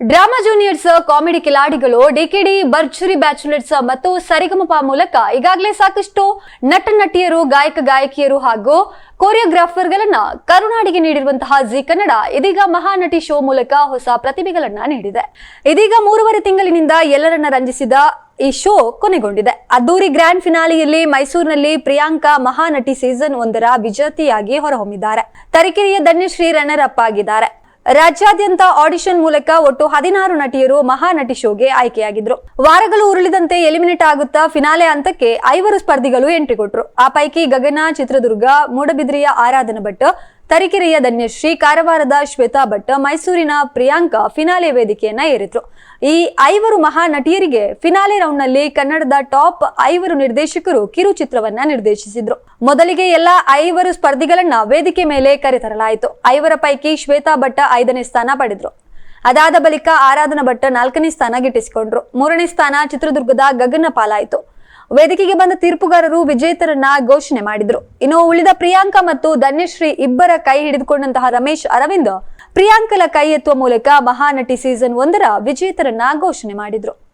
Drama juniors, comedy ಕಿಲಾಡಿಗಳು DKD ಬರ್ಚುರಿ bachelors ಮತ್ತು ಸರಿಗಮಪ ಮೂಲಕ ಈಗಾಗಲೇ ಸಾಕಷ್ಟು ನಟ ನಟಿಯರು ಗಾಯಕ ಗಾಯಕಿಯರು ಹಾಗೂ ಕೊರಿಯೋಗ್ರಾಫರ್ಗಳನ್ನ ಕರುನಾಡಿಗೆ ನೀಡಿರುವಂತಹ ಜಿ ಕನ್ನಡ ಇದೀಗ ಮಹಾನಟಿ ಶೋ ಮೂಲಕ ಹೊಸ ಪ್ರತಿಭೆಗಳನ್ನ ನೀಡಿದೆ. ಇದೀಗ ಮೂರುವರೆ ತಿಂಗಳಿನಿಂದ ಎಲ್ಲರನ್ನ ರಂಜಿಸಿದ ಈ ಶೋ ಕೊನೆಗೊಂಡಿದೆ. ಅದ್ದೂರಿ ಗ್ರ್ಯಾಂಡ್ ಫಿನಾಲಿಯಲ್ಲಿ ಮೈಸೂರಿನಲ್ಲಿ ಪ್ರಿಯಾಂಕಾ ಮಹಾನಟಿ ಸೀಸನ್ ಒಂದರ ವಿಜೇತೆಯಾಗಿ ಹೊರಹೊಮ್ಮಿದ್ದಾರೆ. ತರೀಕೆರೆಯ ಧನ್ಯಶ್ರೀ ರನ್ನರ್ ಅಪ್ ಆಗಿದ್ದಾರೆ. ರಾಜ್ಯಾದ್ಯಂತ ಆಡಿಷನ್ ಮೂಲಕ ಒಟ್ಟು ಹದಿನಾರು ನಟಿಯರು ಮಹಾನಟಿ ಶೋಗೆ ಆಯ್ಕೆಯಾಗಿದ್ರು. ವಾರಗಳು ಉರುಳಿದಂತೆ ಎಲಿಮಿನೇಟ್ ಆಗುತ್ತಾ ಫಿನಾಲೆ ಹಂತಕ್ಕೆ ಐವರು ಸ್ಪರ್ಧಿಗಳು ಎಂಟ್ರಿ ಕೊಟ್ರು. ಆ ಪೈಕಿ ಗಗನ, ಚಿತ್ರದುರ್ಗ, ಮೂಡಬಿದ್ರಿಯ ಆರಾಧನಾ ಭಟ್ ತರೀಕೆರೆಯ ಧನ್ಯಶ್ರೀ ಕಾರವಾರದ ಶ್ವೇತಾ ಭಟ್ ಮೈಸೂರಿನ ಪ್ರಿಯಾಂಕಾ ಫಿನಾಲೆ ವೇದಿಕೆಯನ್ನ ಏರಿದ್ರು. ಈ ಐವರು ಮಹಾ ನಟಿಯರಿಗೆ ಫಿನಾಲೆ ರೌಂಡ್ನಲ್ಲಿ ಕನ್ನಡದ ಟಾಪ್ ಐವರು ನಿರ್ದೇಶಕರು ಕಿರುಚಿತ್ರವನ್ನ ನಿರ್ದೇಶಿಸಿದ್ರು. ಮೊದಲಿಗೆ ಎಲ್ಲ ಐವರು ಸ್ಪರ್ಧಿಗಳನ್ನ ವೇದಿಕೆ ಮೇಲೆ ಕರೆತರಲಾಯಿತು. ಐವರ ಪೈಕಿ ಶ್ವೇತಾ ಭಟ್ ಐದನೇ ಸ್ಥಾನ ಪಡೆದ್ರು. ಅದಾದ ಬಳಿಕ ಆರಾಧನಾ ಭಟ್ ನಾಲ್ಕನೇ ಸ್ಥಾನ ಗಿಟ್ಟಿಸಿಕೊಂಡ್ರು. ಮೂರನೇ ಸ್ಥಾನ ಚಿತ್ರದುರ್ಗದ ಗಗನ ಪಾಲಾಯಿತು ವೇದಿಕೆಗೆ ಬಂದ ತೀರ್ಪುಗಾರರು ವಿಜೇತರನ್ನ ಘೋಷಣೆ ಮಾಡಿದ್ರು. ಇನ್ನು ಉಳಿದ ಪ್ರಿಯಾಂಕಾ ಮತ್ತು ಧನ್ಯಶ್ರೀ ಇಬ್ಬರ ಕೈ ಹಿಡಿದುಕೊಂಡಂತಹ ರಮೇಶ್ ಅರವಿಂದ್, ಪ್ರಿಯಾಂಕಲ ಕೈ ಎತ್ತುವ ಮೂಲಕ ಮಹಾನಟಿ ಸೀಸನ್ ಒಂದರ ವಿಜೇತರನ್ನ ಘೋಷಣೆ ಮಾಡಿದ್ರು.